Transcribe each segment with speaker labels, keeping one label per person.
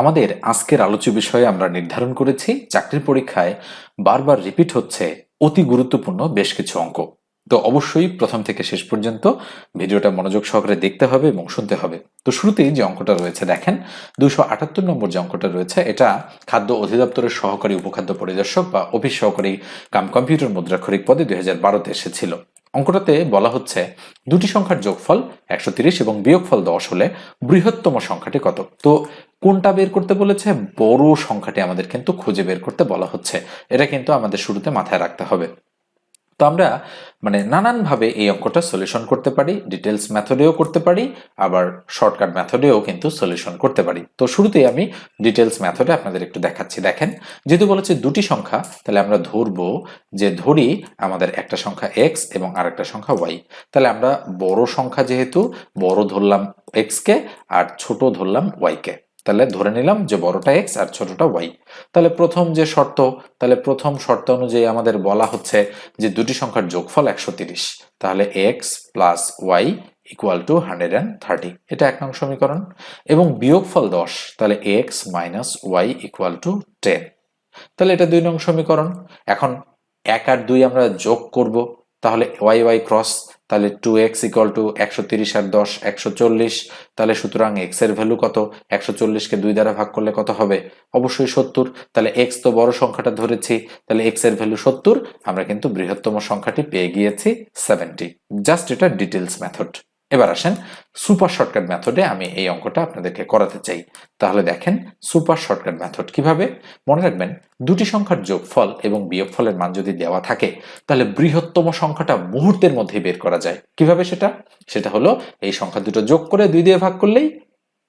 Speaker 1: আমাদের আজকের আলোচ্য বিষয়ে আমরা নির্ধারণ করেছি, চাকরির পরীক্ষায় বারবার রিপিট হচ্ছে অতি গুরুত্বপূর্ণ বেশ কিছু অঙ্ক। তো অবশ্যই প্রথম থেকে শেষ পর্যন্ত ভিডিওটা মনোযোগ সহকারে দেখতে হবে এবং শুনতে হবে। তো শুরুতেই যে অঙ্কটা রয়েছে দেখেন দুশো আটাত্তর নম্বর যে অঙ্কটা রয়েছে, এটা খাদ্য অধিদপ্তরের সহকারী উপখাদ্য পরিদর্শক বা অফিস সহকারী কাম কম্পিউটার মুদ্রাক্ষরিক পদে দুই হাজার বারোতে এসেছিল। অঙ্কটাতে বলা হচ্ছে দুটি সংখ্যার যোগফল একশো তিরিশ এবং বিয়োগফল দশ হলে বৃহত্তম সংখ্যাটি কত? তো কোনটা বের করতে বলেছে? বড় সংখ্যাটি আমাদের কিন্তু খুঁজে বের করতে বলা হচ্ছে। এটা কিন্তু আমাদের শুরুতে মাথায় রাখতে হবে। তো আমরা মানে নানানভাবে এই অঙ্কটা সলিউশন করতে পারি ডিটেলস মেথডেও করতে পারি, আবার শর্টকাট মেথডেও কিন্তু সলিউশন করতে পারি। তো শুরুতেই আমি ডিটেলস মেথডে আপনাদের একটু দেখাচ্ছি। দেখেন, যেহেতু বলেছে দুটি সংখ্যা, তাহলে আমরা ধরবো যে ধরি আমাদের একটা সংখ্যা এক্স এবং আর একটা সংখ্যা ওয়াই তাহলে আমরা বড় সংখ্যা যেহেতু, বড় ধরলাম এক্সকে আর ছোট ধরলাম ওয়াই কে। তাহলে ধরে নিলাম যে বড়টা এক্স আর ছোটটা ওয়াই তাহলে প্রথম যে শর্ত, তাহলে প্রথম শর্ত অনুযায়ী আমাদের বলা হচ্ছে যে দুটি সংখ্যার যোগফল একশো তিরিশ। তাহলে x plus y equal to hundred and thirty এটা এক নং সমীকরণ। এবং বিয়োগফল দশ, তাহলে x minus y equal to ten তাহলে এটা দুই নং সমীকরণ। এখন এক আর দুই আমরা যোগ করব। তাহলে ওয়াই ওয়াই ক্রস, তাহলে টু এক্স ইকুয়াল টু একশো তিরিশ আর দশ, একশো চল্লিশ। তাহলে সুতরাং এক্সের ভ্যালু কত? একশো চল্লিশকে দুই দ্বারা ভাগ করলে কত হবে? অবশ্যই সত্তর। তাহলে এক্স তো বড় সংখ্যাটা ধরেছি, তাহলে এক্সের ভ্যালু সত্তর। আমরা কিন্তু বৃহত্তম সংখ্যাটি পেয়ে গিয়েছি সেভেন্টি। জাস্ট এটা ডিটেলস মেথড। এবার আসেন সুপার শর্টকাট মেথডে আমি এই অঙ্কটা আপনাদেরকে করাতে চাই। তাহলে দেখেন সুপার শর্টকাট মেথড কীভাবে? মনে রাখবেন দুটি সংখ্যার যোগফল এবং বিয়োগফলের মান যদি দেওয়া থাকে, তাহলে বৃহত্তম সংখ্যাটা মুহূর্তের মধ্যে বের করা যায়। কীভাবে সেটা? সেটা হলো এই সংখ্যা দুটো যোগ করে দুই দিয়ে ভাগ করলেই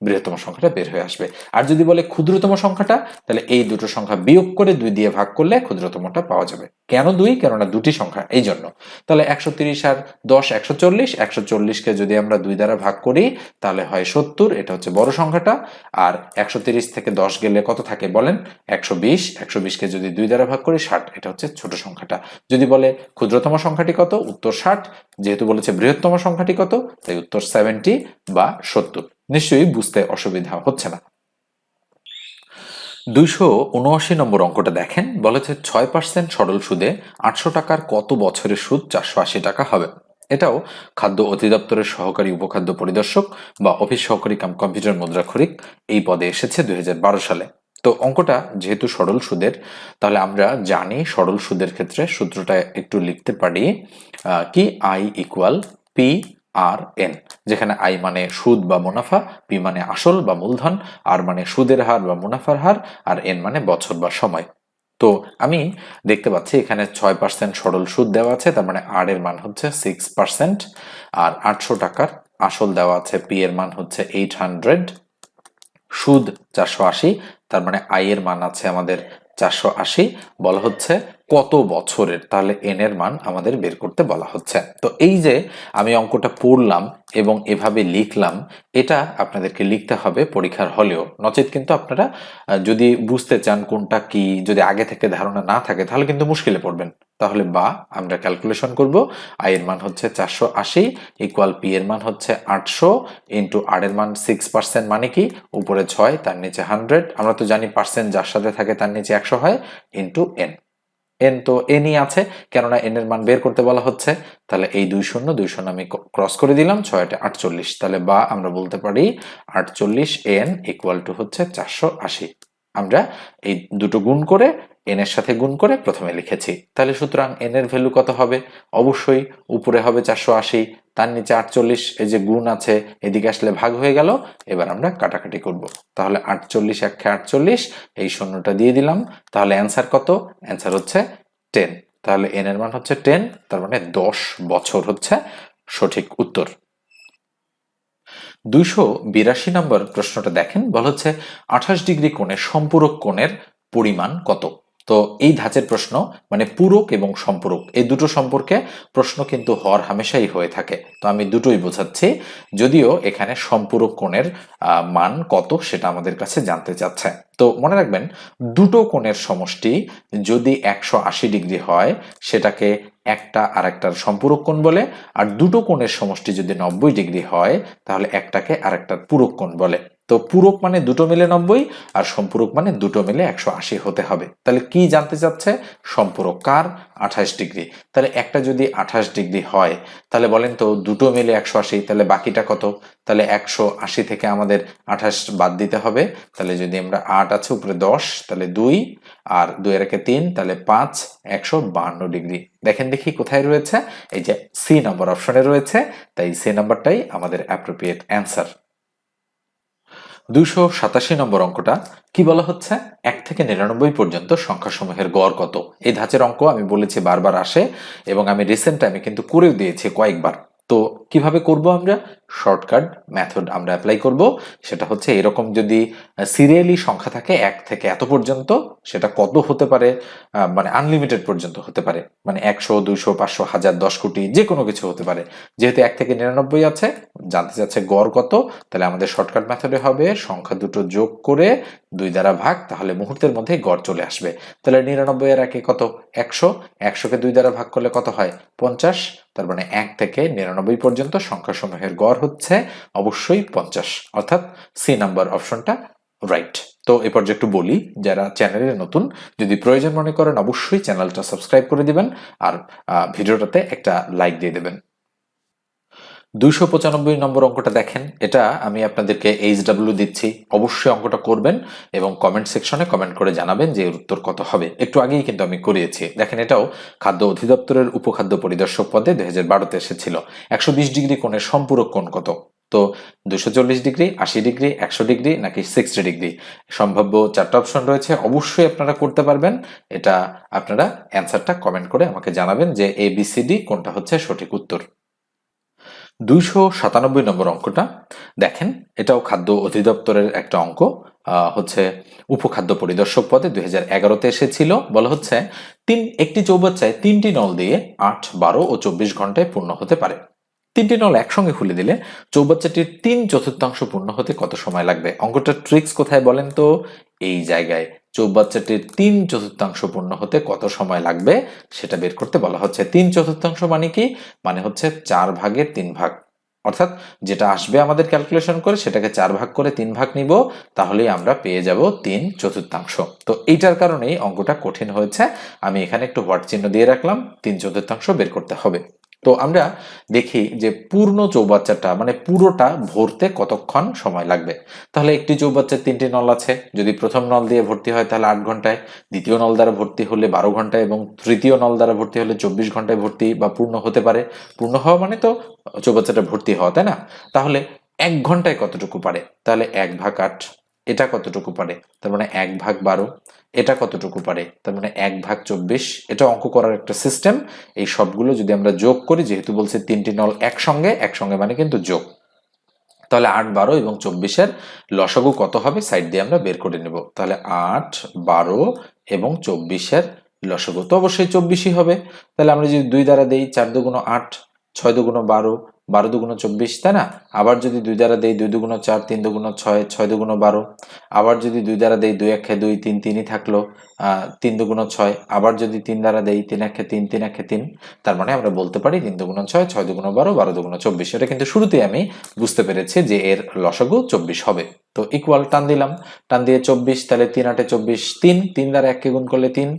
Speaker 1: বৃহত্তম সংখ্যাটা বের হয়ে আসবে। আর যদি বলে ক্ষুদ্রতম সংখ্যাটা, তাহলে এই দুটো সংখ্যা বিয়োগ করে দুই দিয়ে ভাগ করলে ক্ষুদ্রতমটা পাওয়া যাবে। কেন দুই? কেননা দুটি সংখ্যা, এই জন্য। তাহলে একশো তিরিশ আর দশ, একশো চল্লিশ, একশো চল্লিশকে যদি আমরা দুই দ্বারা ভাগ করি, তাহলে হয় সত্তর, এটা হচ্ছে বড় সংখ্যাটা। আর একশো তিরিশ থেকে দশ গেলে কত থাকে বলেন? একশো বিশ, একশো বিশকে যদি দুই দ্বারা ভাগ করি, ষাট, এটা হচ্ছে ছোট সংখ্যাটা। যদি বলে ক্ষুদ্রতম সংখ্যাটি কত? উত্তর ষাট, যেহেতু বলেছে বৃহত্তম সংখ্যাটি কত? তাই উত্তর সেভেন্টি বা সত্তর। নিশ্চয়ই বুঝতে অসুবিধা হচ্ছে না। দুইশো উনআশি নম্বর অঙ্কটা দেখেন, বলেছে ছয় পার্সেন্ট সরল সুদে আটশো টাকার কত বছরের সুদ চারশো আশি টাকা হবে? এটাও খাদ্য অধিদপ্তরের সহকারী উপখাদ্য পরিদর্শক বা অফিস সহকারী কাম, কম্পিউটার মুদ্রাক্ষরিক এই পদে এসেছে দুই হাজার বারো সালে। তো অঙ্কটা যেহেতু সরল সুদের, তাহলে আমরা জানি সরল সুদের ক্ষেত্রে সূত্রটা একটু লিখতে পারি কি I equal P R N, যেখানে আই মানে সুদ বা মুনাফা, পি মানে আসল বা মূলধন, আর মানে সুদের হার বা মুনাফার হার, আর এন মানে বছর বা সময়। তো আমি দেখতে পাচ্ছি এখানে ছয় পার্সেন্ট সরল সুদ দেওয়া আছে, তার মানে আর এর মান হচ্ছে সিক্স পার্সেন্ট আর আটশো টাকার আসল দেওয়া আছে, পি এর মান হচ্ছে এইট হান্ড্রেড সুদ চারশো আশি, তার মানে আই এর মান আছে আমাদের চারশো আশি, বলা হচ্ছে কত বছরের, তাহলে এন এর মান আমাদের বের করতে বলা হচ্ছে। তো এই যে আমি অঙ্কটা পড়লাম এবং এভাবে লিখলাম, এটা আপনাদেরকে লিখতে হবে পরীক্ষার হলেও। নচেত কিন্তু আপনারা যদি বুঝতে চান কোনটা কি, যদি আগে থেকে ধারণা না থাকে, তাহলে কিন্তু মুশকিলে পড়বেন। তাহলে বা আমরা ক্যালকুলেশন করব আই এর মান হচ্ছে চারশো আশি ইকুয়াল পি এর মান হচ্ছে আটশো ইন্টু আর এর মান সিক্স পার্সেন্ট মানে কি? উপরে ছয়, তার নিচে হান্ড্রেড আমরা তো জানি পার্সেন্ট যার সাথে থাকে তার নিচে একশো হয় ইন্টু এন এন তো এনই আছে, কেননা এন এর মান বের করতে বলা হচ্ছে। তাহলে এই দুই শূন্য দুই শূন্য আমি ক্রস করে দিলাম ছয়টা আটচল্লিশ। তাহলে বা আমরা বলতে পারি আটচল্লিশ এন ইকুয়াল টু হচ্ছে চারশো আশি। আমরা এই দুটো গুণ করে এন এর সাথে গুণ করে প্রথমে লিখেছি। তাহলে সুতরাং এন এর ভ্যালু কত হবে? অবশ্যই উপরে হবে চারশো আশি, তার নিচে আটচল্লিশ, এই যে গুণ আছে, এদিকে আসলে ভাগ হয়ে গেল, এবার আমরা কাটাকাটি করব। তাহলে আটচল্লিশ একে আটচল্লিশ, এই শূন্যটা দিয়ে দিলাম, তাহলে অ্যান্সার কত? অ্যান্সার হচ্ছে টেন তাহলে এন এর মান হচ্ছে টেন তার মানে দশ বছর হচ্ছে সঠিক উত্তর। দুইশো বিরাশি নম্বর প্রশ্নটা দেখেন, বলা হচ্ছে আঠাশ ডিগ্রি কোণের সম্পূরক কোণের পরিমাণ কত? তো এই ধাঁচের প্রশ্ন মানে পূরক এবং সম্পূরক, এই দুটো সম্পর্কে প্রশ্ন কিন্তু হর হামেশাই হয়ে থাকে। তো আমি দুটোই বোঝাচ্ছি, যদিও এখানে সম্পূরক কোণের মান কত সেটা আমাদের কাছে জানতে চাচ্ছে। তো মনে রাখবেন, দুটো কোণের সমষ্টি যদি একশো আশি ডিগ্রি হয়, সেটাকে একটা আর একটার সম্পূরক কোণ বলে, আর দুটো কোণের সমষ্টি যদি নব্বই ডিগ্রি হয়, তাহলে একটাকে আর একটার পূরক কোণ বলে। তো পূরক মানে দুটো মিলে নব্বই আর সম্পূরক মানে দুটো মিলে একশো আশি হতে হবে। তাহলে কি জানতে চাচ্ছে? সম্পূরক কার? আঠাশ ডিগ্রি। তাহলে একটা যদি আঠাশ ডিগ্রি হয়, তাহলে বলেন তো দুটো মিলে একশো আশি, তাহলে বাকিটা কত? তাহলে একশো আশি থেকে আমাদের আঠাশ বাদ দিতে হবে। তাহলে যদি আমরা আট আছে, উপরে দশ, তাহলে দুই আর দুই রেখে তিন, তাহলে পাঁচ, একশো বান্ন ডিগ্রি। দেখেন দেখি কোথায় রয়েছে? এই যে সি নাম্বার অপশনে রয়েছে, তাই সি নাম্বারটাই আমাদের অ্যাপ্রোপ্রিয়েট অ্যান্সার দুইশো সাতাশি নম্বর অঙ্কটা কি বলা হচ্ছে? এক থেকে নিরানব্বই পর্যন্ত সংখ্যাসমূহের গড় কত? এই ধাঁচের অঙ্ক আমি বলেছি বারবার আসে এবং আমি রিসেন্ট টাইমে কিন্তু করেও দিয়েছি কয়েকবার। তো কীভাবে করব আমরা? শর্টকাট মেথড আমরা অ্যাপ্লাই করব। সেটা হচ্ছে এরকম যদি সিরিয়ালি সংখ্যা থাকে এক থেকে এত পর্যন্ত, সেটা কত হতে পারে মানে আনলিমিটেড পর্যন্ত হতে পারে। মানে একশো, দুইশো, পাঁচশো, হাজার, দশ কোটি যে কোনো কিছু হতে পারে। যেহেতু এক থেকে নিরানব্বই আছে, জানতে চাচ্ছে গড় কত, তাহলে আমাদের শর্টকাট মেথডে হবে সংখ্যা দুটো যোগ করে দুই দ্বারা ভাগ, তাহলে মুহূর্তের মধ্যে গড় চলে আসবে। তাহলে নিরানব্বই এর একে কত? একশো। একশোকে দুই দ্বারা ভাগ করলে কত হয়? পঞ্চাশ। তার মানে এক থেকে নিরানব্বই পর্যন্ত সংখ্যাসমূহের গড় হচ্ছে অবশ্যই পঞ্চাশ, অর্থাৎ সি নাম্বার অপশনটা রাইট তো এ পর্যায়ে একটু বলি, যারা চ্যানেলে নতুন, যদি প্রয়োজন মনে করেন অবশ্যই চ্যানেলটা সাবস্ক্রাইব করে দিবেন আর ভিডিওটাতে একটা লাইক দিয়ে দেবেন। দুইশো পঁচানব্বই নম্বর অঙ্কটা দেখেন। এটা আমি আপনাদেরকে এইচ ডাব্লিউ দিচ্ছি। অবশ্যই অঙ্কটা করবেন এবং কমেন্ট সেকশনে কমেন্ট করে জানাবেন যে এর উত্তর কত হবে। একটু আগেই কিন্তু আমি করিয়েছি। দেখেন এটাও খাদ্য অধিদপ্তরের উপখাদ্য পরিদর্শক পদে দুই হাজার বারোতে এসেছিল। একশো বিশ ডিগ্রি কোণের সম্পূরক কোণ কত? তো দুশো চল্লিশ ডিগ্রি, আশি ডিগ্রি, একশো ডিগ্রি নাকি সিক্সটি ডিগ্রি? সম্ভাব্য চারটা অপশন রয়েছে। অবশ্যই আপনারা করতে পারবেন। এটা আপনারা অ্যান্সারটা কমেন্ট করে আমাকে জানাবেন যে এ বি সি ডি কোনটা হচ্ছে সঠিক উত্তর। দুইশো সাতানব্বই নম্বর অঙ্কটা। দেখেন, এটাও খাদ্য অধিদপ্তরের একটা অঙ্ক হচ্ছে উপখাদ্য পরিদর্শক পদে দুই হাজার এগারোতে এসেছিল। বলা হচ্ছে, তিন, একটি চৌবাচ্চায় তিনটি নল দিয়ে আট, বারো ও চব্বিশ ঘন্টায় পূর্ণ হতে পারে। তিনটি নল একসঙ্গে খুলে দিলে চৌবাচ্চাটির তিন চতুর্থাংশ পূর্ণ হতে কত সময় লাগবে? অঙ্কটার ট্রিক্স কোথায় বলেন তো? এই জায়গায় চৌবাচ্চাটির তিন চতুর্থাংশ পূর্ণ হতে কত সময় লাগবে? সেটা বের করতে বলা হচ্ছে তিন চতুর্থাংশ মানে কি? মানে হচ্ছে চার ভাগের তিন ভাগ। অর্থাৎ যেটা আসবে আমাদের ক্যালকুলেশন করে সেটাকে চার ভাগ করে তিন ভাগ নিব, তাহলেই আমরা পেয়ে যাব তিন চতুর্থাংশ। তো এইটার কারণেই অঙ্কটা কঠিন হয়েছে। আমি এখানে একটু হোয়াট চিহ্ন দিয়ে রাখলাম, তিন চতুর্থাংশ বের করতে হবে। তো আমরা দেখি যে পূর্ণ চৌবাচ্চাটা মানে পুরোটা ভরতে কতক্ষণ সময় লাগবে? তাহলে একটি চৌবাচ্চার তিনটি নল আছে। যদি প্রথম নল দিয়ে ভর্তি হয় তাহলে আট ঘন্টায়, দ্বিতীয় নল দ্বারা ভর্তি হলে বারো ঘন্টায় এবং তৃতীয় নল দ্বারা ভর্তি হলে চব্বিশ ঘন্টায় ভর্তি বা পূর্ণ হতে পারে। পূর্ণ হওয়া মানে তো চৌবাচ্চাটা ভর্তি হওয়া, তাই না? তাহলে এক ঘন্টায় কতটুকু পারে? তাহলে এক ভাগ আট, এটা কতটুকু পারে? তার মানে এক ভাগ বারো। এটা কতটুকু পারে? তার মানে এক ভাগ চব্বিশ, এটা অঙ্ক করার একটা সিস্টেম এই সবগুলো যদি আমরা যোগ করি, যেহেতু বলছে তিনটি নল একসঙ্গে একসঙ্গে মানে কিন্তু যোগ। তাহলে আট বারো এবং চব্বিশের লসাগু কত হবে? সাইড দিয়ে আমরা বের করে নেব। তাহলে আট, বারো এবং চব্বিশের লসাগু তো অবশ্যই চব্বিশই হবে। তাহলে আমরা যদি দুই দ্বারা দেই, চার দুগুণ আট, ছয় দুগুণ বারো বারো দুগুণ চব্বিশ, তাই না? আবার যদি দুই দ্বারা দেই দুই দুগুণ চার, তিন দুগুণ ছয় ছয় দুগুণ বারো, আবার যদি দুই দ্বারা দেই দুই একে দুই, তিন তিনই থাকল তিন দুগুণ ছয়, আবার যদি তিন দ্বারা দেই তিন একে তিন তিন একে তিন, তার মানে আমরা বলতে পারি তিন দুগুণ ছয় ছয় দুগুণ বারো বারো দুগুণ চব্বিশ। এটা কিন্তু শুরুতেই আমি বুঝতে পেরেছি যে এর লসাগু চব্বিশ হবে। তো ইকুয়াল টান দিলাম। টান দিয়ে চব্বিশ, তাহলে তিন আটে চব্বিশ, তিন তিন দ্বারা এককে গুণ করলে তিন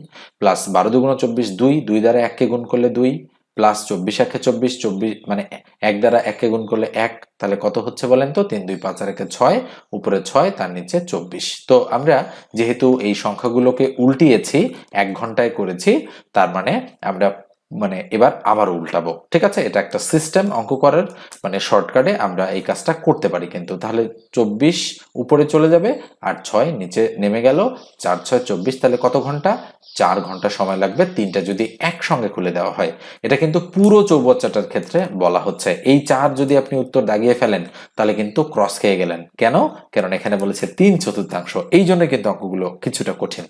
Speaker 1: প্লাস বারো দুগুণ চব্বিশ, দুই দুই দ্বারা এককে গুণ করলে দুই প্লাস চব্বিশ একে চব্বিশ চব্বিশ মানে এক দ্বারা একে গুণ করলে এক, তাহলে কত হচ্ছে বলেন তো? তিন, দুই, পাঁচ, আর একে ছয়, উপরে ছয়, তার নিচে চব্বিশ। তো আমরা যেহেতু এই সংখ্যাগুলোকে উল্টিয়েছি, এক ঘন্টায় করেছি, তার মানে আমরা মানে এবার আবার উল্টাবো। ঠিক আছে? এটা একটা সিস্টেম অঙ্ক করার মানে শর্টকাটে আমরা এই কাজটা করতে পারি কিন্তু। তাহলে চব্বিশ উপরে চলে যাবে আর ছয় নিচে নেমে গেল। চার, ছয়, চব্বিশ, তাহলে কত ঘণ্টা? চার ঘণ্টা সময় লাগবে। তিনটা যদি একসঙ্গে খুলে দেওয়া হয়, এটা কিন্তু পুরো চৌবচ্চাটার ক্ষেত্রে বলা হচ্ছে। এই চার যদি আপনি উত্তর দাগিয়ে ফেলেন, তাহলে কিন্তু ক্রস খেয়ে গেলেন। কেন? কারণ এখানে বলেছে তিন চতুর্থাংশ। এই জন্য কিন্তু অঙ্কগুলো কিছুটা কঠিন।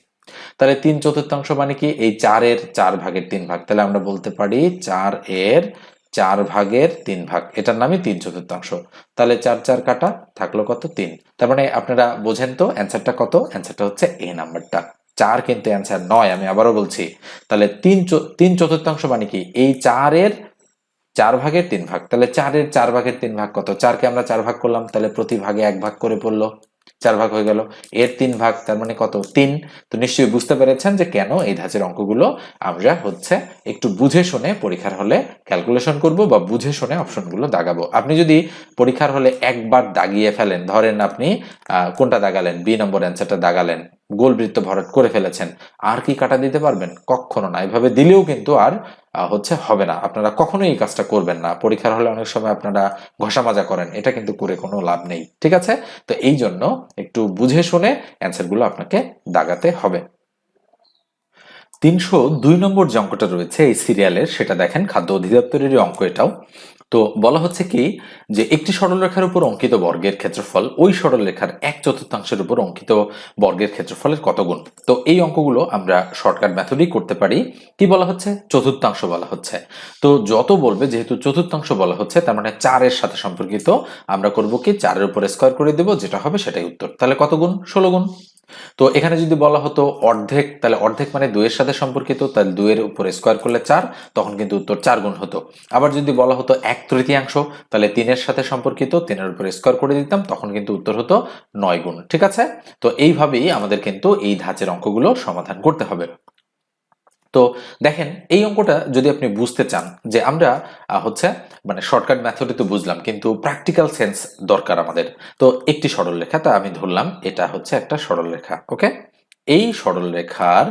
Speaker 1: তাহলে তিন চতুর্থাংশ মানে কি? এই চারের চার ভাগের তিন ভাগ। তাহলে আমরা বলতে পারি চার এর চার ভাগের তিন ভাগ। এটার নামই তিন চতুর্থাংশ। তাহলে চার চার কাটা থাকল কত? তিন। তার মানে আপনারা বোঝেন তো অ্যান্সারটা কত? অ্যান্সারটা হচ্ছে এ নাম্বারটা। চার কিন্তু অ্যান্সার নয়, আমি আবারও বলছি। তাহলে তিন তিন চতুর্থাংশ মানে কি? এই চারের চার ভাগের তিন ভাগ। তাহলে চারের চার ভাগের তিন ভাগ কত? চারকে আমরা চার ভাগ করলাম, তাহলে প্রতি ভাগে এক ভাগ করে পড়ল। চার ভাগ হয়ে গেল। এর তিন ভাগ তার মানে কত? তিন। তো নিশ্চয়ই বুঝতে পেরেছেন যে কেন এই ধাঁচের অঙ্কগুলো আমরা হচ্ছে একটু বুঝে শুনে পরীক্ষার হলে ক্যালকুলেশন করব বা বুঝে শুনে অপশনগুলো দাগাবো। আপনি যদি পরীক্ষার হলে একবার দাগিয়ে ফেলেন, ধরেন আপনি কোনটা দাগালেন? বি নম্বর অ্যান্সারটা দাগালেন। গোল বৃত্ত ভরাট করে ফেলেছেন। আর কি কাটা দিতে পারবেন? কখনো না। এভাবে দিলেও কিন্তু আর হচ্ছে হবে না। আপনারা কখনোই এই কাজটা করবেন না। পরীক্ষার হলে অনেক সময় আপনারা ঘষা মাজা করেন। এটা কিন্তু করে কোনো লাভ নেই। ঠিক আছে? তো এই জন্য একটু বুঝে শুনে অ্যান্সারগুলো আপনাকে দাগাতে হবে। তিনশো দুই নম্বর যে অঙ্কটা রয়েছে এই সিরিয়ালের সেটা দেখেন। খাদ্য অধিদপ্তরেরই অঙ্ক এটাও। তো বলা হচ্ছে কি যে একটি সরলরেখার উপর অঙ্কিত বর্গের ক্ষেত্রফল, ওই সরলরেখার এক চতুর্থাংশের উপর অঙ্কিত বর্গের ক্ষেত্রফলের কত গুণ? তো এই অঙ্কগুলো আমরা শর্টকাট মেথডেই করতে পারি। কি বলা হচ্ছে? চতুর্থাংশ বলা হচ্ছে। তো যত বলবে, যেহেতু চতুর্থাংশ বলা হচ্ছে, তার মানে চারের সাথে সম্পর্কিত, আমরা করব কি, চারের উপর স্কোয়ার করে দেব, যেটা হবে সেটাই উত্তর। তাহলে কত গুণ? ষোলো গুণ। তো এখানে যদি বলা হতো অর্ধেক, তাহলে অর্ধেক মানে দুইয়ের সাথে সম্পর্কিত, তাহলে দুইয়ের উপর স্কোয়ার করলে চার, তখন কিন্তু উত্তর চার গুণ হতো। আবার যদি বলা হতো এক তৃতীয়াংশ, তাহলে তিনের সাথে সম্পর্কিত, তিনের উপর স্কোয়ার করে দিতাম, তখন কিন্তু উত্তর হতো নয় গুণ। ঠিক আছে? তো এইভাবেই আমাদের কিন্তু এই ধাঁচের অঙ্কগুলো সমাধান করতে হবে। তো দেখেন, এই অঙ্কটা যদি আপনি বুঝতে চান যে আমরা হচ্ছে মানে শর্টকাট ম্যাথডে তো বুঝলাম, কিন্তু প্র্যাকটিক্যাল সেন্স দরকার আমাদের। তো একটি সরলরেখা তা আমি ধরলাম, এটা হচ্ছে একটা সরলরেখা ওকে? এই সরলরেখার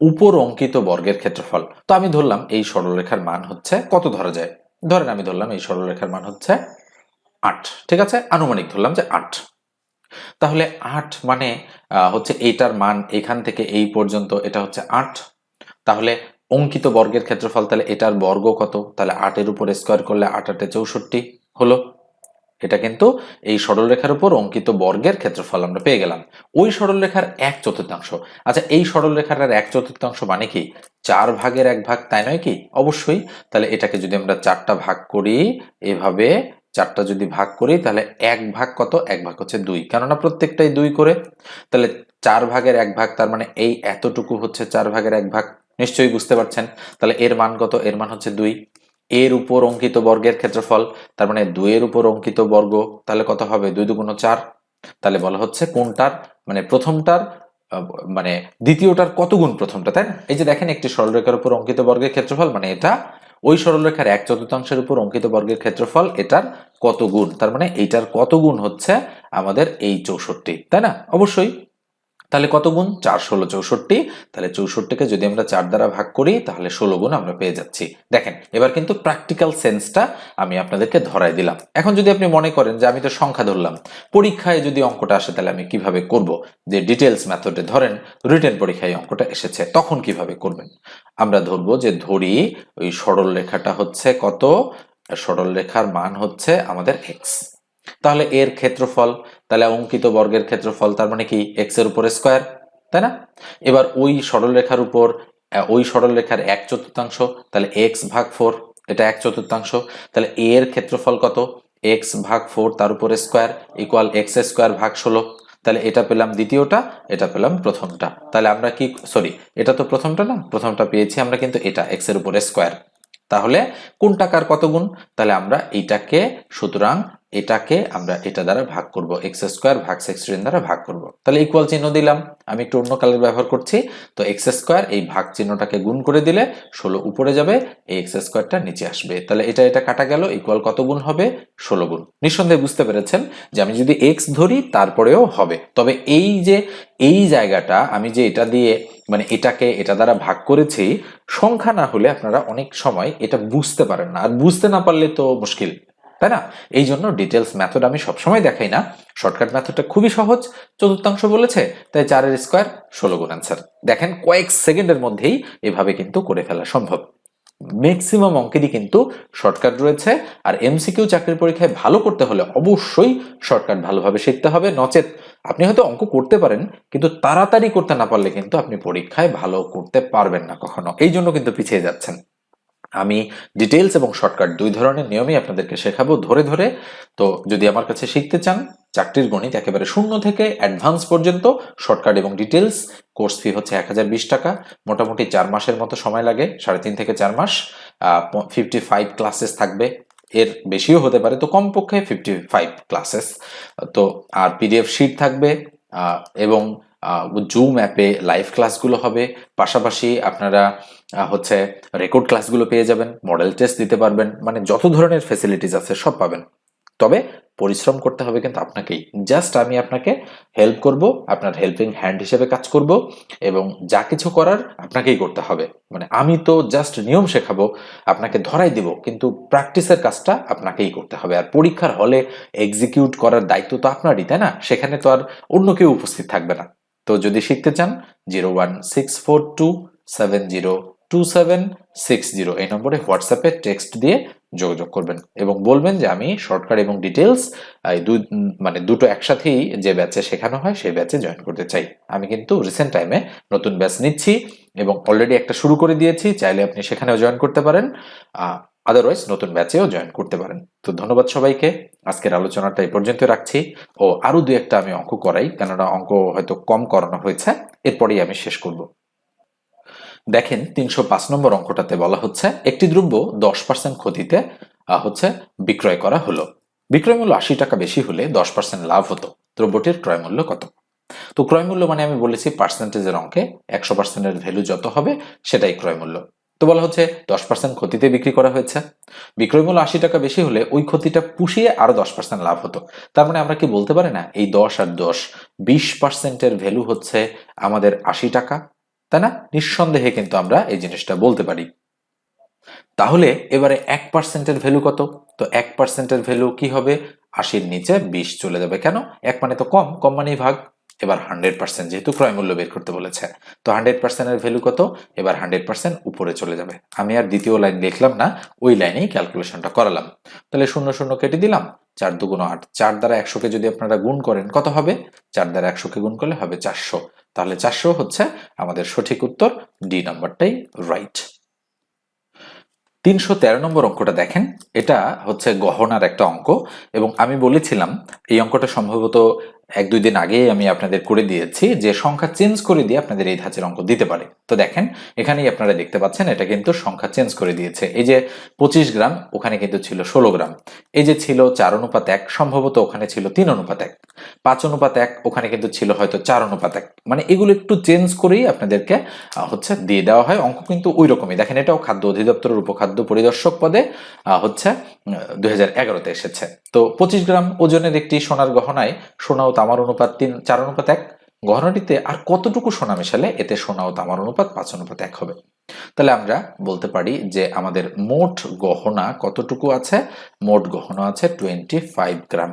Speaker 1: উপর অঙ্কিত বর্গের ক্ষেত্রফল, তো আমি ধরলাম এই সরলরেখার মান হচ্ছে, কত ধরা যায়? ধরেন আমি ধরলাম এই সরলরেখার মান হচ্ছে আট, ঠিক আছে? আনুমানিক ধরলাম যে আট। তাহলে আট মানে হচ্ছে এইটার মান এখান থেকে এই পর্যন্ত, এটা হচ্ছে আট তাহলে অঙ্কিত বর্গের ক্ষেত্রফল তাহলে এটার বর্গ কত? তাহলে আটের উপর স্কোয়ার করলে আট আটে চৌষট্টি। হলো? এটা কিন্তু এই সরলরেখার উপর অঙ্কিত বর্গের ক্ষেত্রফল আমরা পেয়ে গেলাম। ওই সরলরেখার এক চতুর্থাংশ। আচ্ছা এই সরলরেখার এক চতুর্থাংশ মানে কি? চার ভাগের এক ভাগ তাই নয় কি? অবশ্যই। তাহলে এটাকে যদি আমরা চারটা ভাগ করি, এভাবে চারটা যদি ভাগ করি, তাহলে এক ভাগ কত? এক ভাগ হচ্ছে দুই। কেননা প্রত্যেকটাই দুই করে। তাহলে চার ভাগের এক ভাগ, তার মানে এই এতটুকু হচ্ছে চার ভাগের এক ভাগ। নিশ্চয়ই বুঝতে পারছেন। তাহলে এর মান কত? এর মান হচ্ছে দুই। এর উপর অঙ্কিত বর্গের ক্ষেত্রফল, তার মানে দুইয়ের উপর অঙ্কিত বর্গ, তাহলে কত হবে? দুই দুগুণ চার। তাহলে বলা হচ্ছে কোনটার? মানে প্রথমটার মানে দ্বিতীয়টার কত গুণ প্রথমটা, তাই না? এই যে দেখেন একটি সরলরেখার উপর অঙ্কিত বর্গের ক্ষেত্রফল মানে এটা ওই সরলরেখার এক চতুর্থাংশের উপর অঙ্কিত বর্গের ক্ষেত্রফল, এটার কত গুণ? তার মানে এইটার কত গুণ হচ্ছে আমাদের এই চৌষট্টি, তাই না? অবশ্যই তাহলে কত গুণ? চার ষোলো চৌষট্টি। তাহলে চৌষট্টিকে যদি আমরা চার দ্বারা ভাগ করি, তাহলে ষোলো গুণ আমরা পেয়ে যাচ্ছি। দেখেন, এবার কিন্তু প্র্যাকটিক্যাল সেন্সটা আমি আপনাদেরকে ধরাই দিলাম। এখন যদি আপনি মনে করেন যে আমি তো সংখ্যা ধরলাম, পরীক্ষায় যদি অঙ্কটা আসে, তাহলে আমি কীভাবে করব? যে ডিটেলস মেথডে ধরেন রিটেন পরীক্ষায় অঙ্কটা এসেছে, তখন কীভাবে করবেন? আমরা ধরবো যে ধরি, ওই সরল রেখাটা হচ্ছে কত? সরল রেখার মান হচ্ছে আমাদের এক্স তাহলে এর ক্ষেত্রফল তাহলে অঙ্কিত বর্গের ক্ষেত্রফল তার মানে কি? এক্সের উপর স্কোয়ার তাই না? এবার ওই সরলরেখার উপর ওই সরলরেখার এক চতুর্থাংশ, তাহলে এক্স ভাগ ফোর এটা এক চতুর্থাংশ, তাহলে এ এর ক্ষেত্রফল কত? এক্স ভাগ ফোর তার উপর স্কোয়ার ইকুয়াল এক্স স্কোয়ার ভাগ ষোলো। তাহলে এটা পেলাম দ্বিতীয়টা, এটা পেলাম প্রথমটা। তাহলে আমরা কি সরি এটা তো প্রথমটা না? প্রথমটা পেয়েছি আমরা কিন্তু এটা এক্সের উপর স্কোয়ার তাহলে কোন টাকার কত গুণ? তাহলে আমরা এইটাকে সুতরাং এটাকে আমরা এটা দ্বারা ভাগ করব এক্স স্কোয়ার ভাগ সিক্সটিন দ্বারা ভাগ করব। তাহলে ইকুয়াল চিহ্ন দিলাম, আমি একটু অন্য কালার ব্যবহার করছি, তো এক্স স্কোয়ার এই ভাগ চিহ্নটাকে গুণ করে দিলে ষোলো উপরে যাবে, এই এক্স স্কোয়ারটা নিচে আসবে। তাহলে এটা এটা কাটা গেল ইকুয়াল কত গুণ হবে? ষোলো গুণ। নিঃসন্দেহে বুঝতে পেরেছেন যে আমি যদি এক্স ধরি, তারপরেও হবে। তবে এই যে, এই জায়গাটা আমি যে এটা দিয়ে মানে এটাকে এটা দ্বারা ভাগ করেছি, সংখ্যা না হলে আপনারা অনেক সময় এটা বুঝতে পারেন না। আর বুঝতে না পারলে তো মুশকিল। তাই না? এই জন্য ডিটেলস মেথড আমি সবসময় দেখাই না। শর্টকাট মেথডটা খুবই সহজ, চতুর্থাংশ বলেছে, তাই চারের স্কোয়ার ষোলো গুণ অ্যান্সার দেখেন কয়েক সেকেন্ডের মধ্যেই এভাবে কিন্তু করে ফেলা সম্ভব। ম্যাক্সিমাম অঙ্কেরই কিন্তু শর্টকাট রয়েছে, আর এমসিকিউ চাকরির পরীক্ষায় ভালো করতে হলে অবশ্যই শর্টকাট ভালোভাবে শিখতে হবে। নচেত আপনি হয়তো অঙ্ক করতে পারেন, কিন্তু তাড়াতাড়ি করতে না পারলে কিন্তু আপনি পরীক্ষায় ভালো করতে পারবেন না কখনো। এই জন্য কিন্তু পিছিয়ে যাচ্ছেন। আমি ডিটেলস এবং শর্টকাট দুই ধরনের নিয়মই আপনাদেরকে শেখাবো ধরে ধরে। তো যদি আমার কাছে শিখতে চান চাকরির গণিত একেবারে শূন্য থেকে অ্যাডভান্স পর্যন্ত শর্টকাট এবং ডিটেলস কোর্স ফি হচ্ছে এক হাজার বিশ টাকা। মোটামুটি চার মাসের মতো সময় লাগে, সাড়ে তিন থেকে চার মাস। ফিফটি ফাইভ ক্লাসেস থাকবে। এর বেশিও হতে পারে, তো কমপক্ষে ফিফটি ফাইভ ক্লাসেস তো আর পিডিএফ শিট থাকবে এবং জুম অ্যাপে লাইভ ক্লাসগুলো হবে। পাশাপাশি আপনারা হচ্ছে রেকর্ড ক্লাসগুলো পেয়ে যাবেন মডেল টেস্ট দিতে পারবেন মানে যত ধরনের ফেসিলিটিস আছে সব পাবেন। তবে পরিশ্রম করতে হবে কিন্তু আপনাকেই। জাস্ট আমি আপনাকে হেল্প করব, আপনার হেল্পিং হ্যান্ড হিসেবে কাজ করব এবং যা কিছু করার আপনাকেই করতে হবে। মানে আমি তো জাস্ট নিয়ম শেখাবো, আপনাকে ধরাই দিব, কিন্তু প্র্যাকটিসের কাজটা আপনাকেই করতে হবে। আর পরীক্ষার হলে এক্সিকিউট করার দায়িত্ব তো আপনারই, তাই না? সেখানে তো আর অন্য কেউ উপস্থিত থাকবে না। তো যদি শিখতে চান zero one six four two seven zero two seven six zero এই নম্বরে হোয়াটসঅ্যাপে টেক্সট দিয়ে যোগাযোগ করবেন এবং বলবেন যে আমি শর্টকাট এবং ডিটেলস এই দুই মানে দুটো একসাথেই যে ব্যাচে শেখানো হয়, সেই ব্যাচে জয়েন করতে চাই। আমি কিন্তু রিসেন্ট টাইমে নতুন ব্যাচ নিচ্ছি এবং অলরেডি একটা শুরু করে দিয়েছি, চাইলে আপনি সেখানেও জয়েন করতে পারেন আদারওয়াইজ নতুন ব্যাচেও জয়েন করতে পারেন। তো ধন্যবাদ সবাইকে। আজকের আলোচনাটা এই পর্যন্ত রাখছি ও আরও দু একটা আমি অঙ্ক করাই, কেননা অঙ্ক হয়তো কম করানো হয়েছে, এরপরেই আমি শেষ করব। দেখেন, তিনশো পাঁচ নম্বর অঙ্কটাতে বলা হচ্ছে, একটি দ্রব্য দশ পার্সেন্ট ক্ষতিতে হচ্ছে বিক্রয় করা হলো। বিক্রয় মূল্য আশি টাকা বেশি হলে দশ পার্সেন্ট লাভ হতো। দ্রব্যটির ক্রয় মূল্য কত? তো ক্রয় মূল্য মানে আমি বলেছি পার্সেন্টেজের অঙ্কে একশো পার্সেন্টের ভ্যালু যত হবে, সেটাই ক্রয় মূল্য। তো বলা হচ্ছে দশ পার্সেন্ট ক্ষতিতে বিক্রি করা হয়েছে। বিক্রয় মূল্য আশি টাকা বেশি হলে ওই ক্ষতিটা পুষিয়ে আরও দশ পার্সেন্ট লাভ হতো। তার মানে আমরা কি বলতে পারি না? এই দশ আর দশ, বিশ পার্সেন্টের ভ্যালু হচ্ছে আমাদের আশি টাকা, তাই না? নিঃসন্দেহে কিন্তু আমরা এই জিনিসটা বলতে পারি। তাহলে এবারে এক পার্সেন্টের ভ্যালু কত? তো এক পার্সেন্টের ভ্যালু কি হবে? আশির নিচে বিশ চলে যাবে। কেন? এক মানে তো কম কম মানেই ভাগ। এবার হান্ড্রেড পার্সেন্ট যেহেতু ক্রয় মূল্য বের করতে বলেছে, তো হান্ড্রেড পার্সেন্টের ভ্যালু কত? এবার হান্ড্রেড পার্সেন্ট উপরে চলে যাবে। আমি আর দ্বিতীয় লাইন লিখলাম না, ওই লাইনেই ক্যালকুলেশনটা করালাম। তাহলে শূন্য শূন্য কেটে দিলাম, চার দুগুণ আট, চার দ্বারা একশোকে যদি আপনারা গুণ করেন, কত হবে? চার দ্বারা একশোকে গুণ করলে হবে চারশো। তাহলে চারশো হচ্ছে আমাদের সঠিক উত্তর, ডি নাম্বারটাই রাইট তিনশো তেরো নম্বর অঙ্কটা দেখেন, এটা হচ্ছে গহনার একটা অঙ্ক এবং আমি বলেছিলাম এই অঙ্কটা সম্ভবত এক দুই দিন আগেই আমি আপনাদের করে দিয়েছি, যে সংখ্যা চেঞ্জ করে দিয়ে আপনাদের এই ধাঁচের অঙ্ক দিতে পারে। তো দেখেন, এখানেই আপনারা দেখতে পাচ্ছেন, এটা কিন্তু সংখ্যা চেঞ্জ করে দিয়েছে। এই যে পঁচিশ গ্রাম, ওখানে কিন্তু ছিল ষোলো গ্রাম। এই যে ছিল চার অনুপাত এক, সম্ভবত ওখানে ছিল তিন অনুপাত এক। পাঁচ অনুপাত এক ওখানে কিন্তু ছিল হয়তো চার অনুপাত এক। মানে এগুলো একটু চেঞ্জ করেই আপনাদেরকে হচ্ছে দিয়ে দেওয়া হয়। অঙ্ক কিন্তু ওই রকমই। দেখেন এটাও খাদ্য অধিদপ্তরের উপখাদ্য পরিদর্শক পদে হচ্ছে দুই হাজার এগারোতে এসেছে। তো পঁচিশ গ্রাম ওজনের একটি সোনার গহনায় সোনা ও তামার অনুপাত তিন, চার অনুপাত এক। গহনাটিতে আর কতটুকু সোনা মেশালে এতে সোনা ও তামার অনুপাত পাঁচ অনুপাত এক হবে? তাহলে আমরা বলতে পারি যে আমাদের মোট গহনা কতটুকু আছে? মোট গহনা আছে টোয়েন্টি ফাইভ গ্রাম।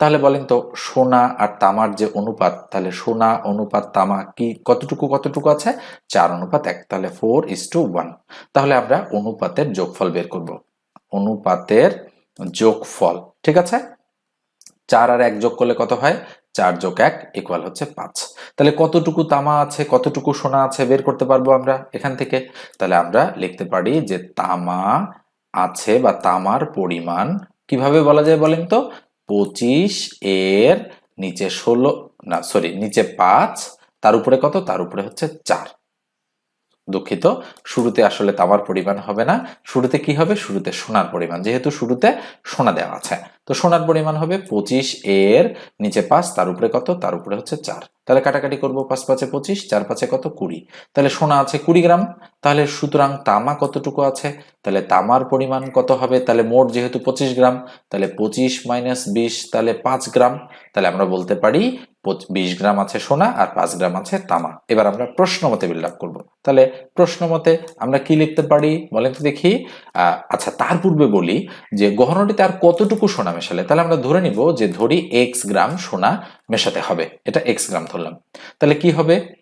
Speaker 1: তাহলে বলেন তো, সোনা আর তামার যে অনুপাত, তাহলে সোনা, অনুপাত, তামা কি কতটুকু কতটুকু আছে? চার অনুপাত এক, তাহলে ফোর ইস টু ওয়ান তাহলে আমরা অনুপাতের যোগফল বের করব। অনুপাতের যোগফল, ঠিক আছে? চার আর এক যোগ করলে কত হয়? চার যোগ এক ইকুয়াল হচ্ছে পাঁচ। তাহলে কতটুকু তামা আছে, কতটুকু সোনা আছে বের করতে পারব আমরা এখান থেকে? তাহলে আমরা লিখতে পারি যে তামা আছে বা তামার পরিমাণ কীভাবে বলা যায় বলেন তো? পঁচিশ এর নিচে ষোলো, না সরি নিচে পাঁচ, তার উপরে কত? তার উপরে হচ্ছে চার। দুঃখিত। শুরুতে আসলে তামার পরিমাণ হবে না। শুরুতে কি হবে? শুরুতে সোনার পরিমাণ। যেহেতু শুরুতে সোনা দেওয়া আছে। তো সোনার পরিমাণ হবে পঁচিশ এর নিচে পাঁচ, তার উপরে কত? তার উপরে হচ্ছে চার। তাহলে কাটাকাটি করব পাঁচ পাঁচে পঁচিশ, চার পাঁচে কত? কুড়ি। তাহলে সোনা আছে কুড়ি গ্রাম। তাহলে সুতরাং তামা কতটুকু আছে? তাহলে তামার পরিমাণ কত হবে? তাহলে মোট যেহেতু পঁচিশ গ্রাম, তাহলে পঁচিশ মাইনাস বিশ, তাহলে পাঁচ গ্রাম। তাহলে আমরা বলতে পারি বিশ গ্রাম আছে সোনা আর পাঁচ গ্রাম আছে তামা। এবার আমরা প্রশ্ন মতে আপ করব। তাহলে প্রশ্ন মতে আমরা কি লিখতে পারি বলেন তো দেখি। আচ্ছা তার পূর্বে বলি যে গহনাটিতে আর কতটুকু সোনা মেশালে? তাহলে আমরা ধরে নিব যে ধরি এক্স গ্রাম সোনা মেশাতে হবে। এটা এক্স গ্রাম ধরলাম। তাহলে কি হবে?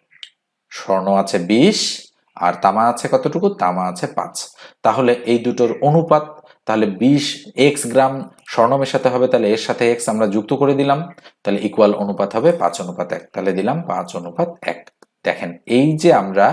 Speaker 1: স্বর্ণ আছে বিশ আর তামা আছে কতটুকু? তামা আছে পাঁচ। তাহলে এই দুটোর অনুপাত তাহলে বিশ এক্স গ্রাম স্বর্ণ মেশাতে হবে, তাহলে এর সাথে এক্স আমরা যুক্ত করে দিলাম, তাহলে ইকুয়াল অনুপাত হবে পাঁচ অনুপাত এক, তাহলে দিলাম পাঁচ অনুপাত এক। দেখেন, এই যে আমরা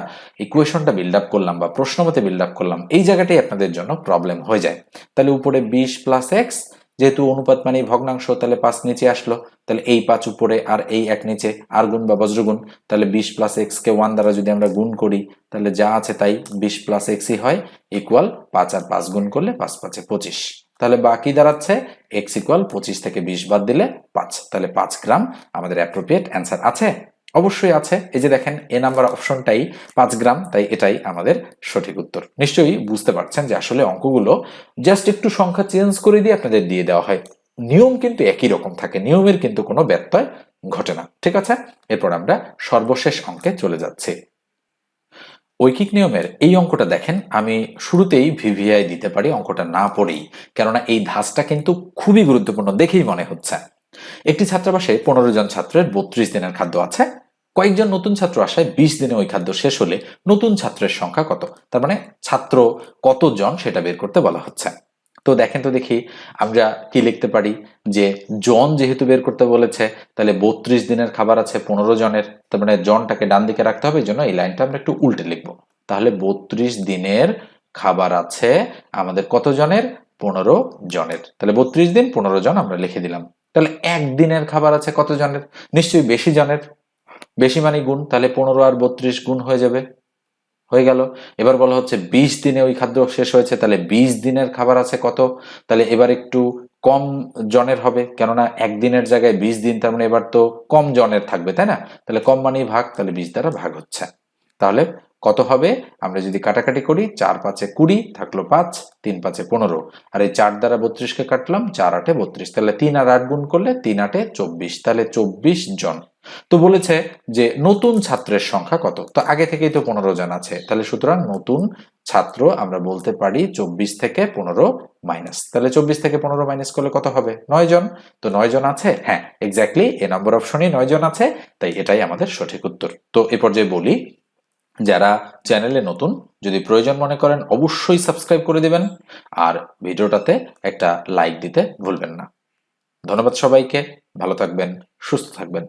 Speaker 1: ইকুয়েশনটা বিল্ড আপ করলাম বা প্রশ্ন মতে বিল্ড আপ করলাম, এই জায়গাটাই আপনাদের জন্য প্রবলেম হয়ে যায়। তাহলে উপরে বিশ প্লাস এক্স যেহেতু অনুপাত মানে ভগ্নাংশ, তাহলে পাঁচ নিচে আসলো, তাহলে এই পাঁচ উপরে আর এই এক নিচে, আর গুণ বা বজ্রগুণ, তাহলে বিশ প্লাস এক্স কে ওয়ান দ্বারা যদি আমরা গুণ করি, তাহলে যা আছে তাই বিশ প্লাস এক্সই হয় ইকুয়াল পাঁচ আর পাঁচ গুণ করলে পাঁচ পাঁচে পঁচিশ। তাহলে বাকি দাঁড়াচ্ছে এক্স ইকুয়াল পঁচিশ থেকে বিশ বাদ দিলে পাঁচ, তাহলে পাঁচ গ্রাম আমাদের অ্যাপ্রোপ্রিয়েট অ্যান্সার আছে। অবশ্যই আছে। এই যে দেখেন, এ নাম্বার অপশনটাই পাঁচ গ্রাম, তাই এটাই আমাদের সঠিক উত্তর। নিশ্চয়ই বুঝতে পারছেন যে আসলে অঙ্কগুলো জাস্ট একটু সংখ্যা চেঞ্জ করে দিয়ে আপনাদের দিয়ে দেওয়া হয়। নিয়ম কিন্তু একই রকম থাকে, নিয়মের কিন্তু কোনো ব্যত্যয় ঘটে না, ঠিক আছে? এরপর আমরা সর্বশেষ অঙ্কে চলে যাচ্ছি। ঐকিক নিয়মের এই অঙ্কটা দেখেন, আমি শুরুতেই ভিভিআই দিতে পারি অঙ্কটা না পড়েই, কেননা এই ধাঁচটা কিন্তু খুবই গুরুত্বপূর্ণ দেখেই মনে হচ্ছে। একটি ছাত্রাবাসে পনেরো জন ছাত্রের বত্রিশ দিনের খাদ্য আছে কয়েকজন নতুন ছাত্র আসায় বিশ দিনে ওই খাদ্য শেষ হলে নতুন ছাত্রের সংখ্যা কত? তার মানে ছাত্র কতজন সেটা বের করতে বলা হচ্ছে। তো দেখেন তো দেখি, আমরা কি লিখতে পারি? যে জন যেহেতু বের করতে বলেছে, তাহলে বত্রিশ দিনের খাবার আছে পনেরো জনের। তার মানে জনটাকে ডান দিকে রাখতে হবে, এই জন্য এই লাইনটা আমরা একটু উল্টে লিখব। তাহলে বত্রিশ দিনের খাবার আছে আমাদের কত জনের? পনেরো জনের। তাহলে বত্রিশ দিন পনেরো জন আমরা লিখে দিলাম। তাহলে একদিনের খাবার আছে কত জনের? নিশ্চয়ই বেশি জনের। বেশি মানে গুণ, তাহলে পনেরো আর বত্রিশ গুণ হয়ে যাবে। হয়ে গেল। এবার বলা হচ্ছে বিশ দিনে ওই খাদ্য শেষ হয়েছে, তাহলে বিশ দিনের খাবার আছে কত? তাহলে এবার একটু কম জনের হবে, কেননা একদিনের জায়গায় বিশ দিন, তার মানে এবার তো কম জনের থাকবে, তাই না? তাহলে কম মানেই ভাগ, তাহলে বিশ দ্বারা ভাগ হচ্ছে। তাহলে কত হবে? আমরা যদি কাটাকাটি করি, চার পাঁচে কুড়ি থাকল পাঁচ, তিন পাঁচে পনেরো। আর এই চার দ্বারা বত্রিশকে কাটলাম, চার আটে বত্রিশ। তাহলে তিন আর আট গুণ করলে তিন আটে চব্বিশ। তাহলে চব্বিশ জন। তো বলেছে যে নতুন ছাত্রের সংখ্যা কত? তো আগে থেকেই তো পনেরো জন আছে। তাহলে সুতরাং নতুন ছাত্র আমরা বলতে পারি চব্বিশ থেকে পনেরো মাইনাস তাহলে চব্বিশ থেকে পনেরো মাইনাস করলে কত হবে? নয় জন। তো নয় জন আছে? হ্যাঁ এক্স্যাক্টলি এ নম্বর অপশনই নয় জন আছে, তাই এটাই আমাদের সঠিক উত্তর। তো এ পর্যায়ে বলি, যারা চ্যানেলে নতুন, যদি প্রয়োজন মনে করেন অবশ্যই সাবস্ক্রাইব করে দিবেন, আর ভিডিওটাতে একটা লাইক দিতে ভুলবেন না। ধন্যবাদ সবাইকে, ভালো থাকবেন, সুস্থ থাকবেন।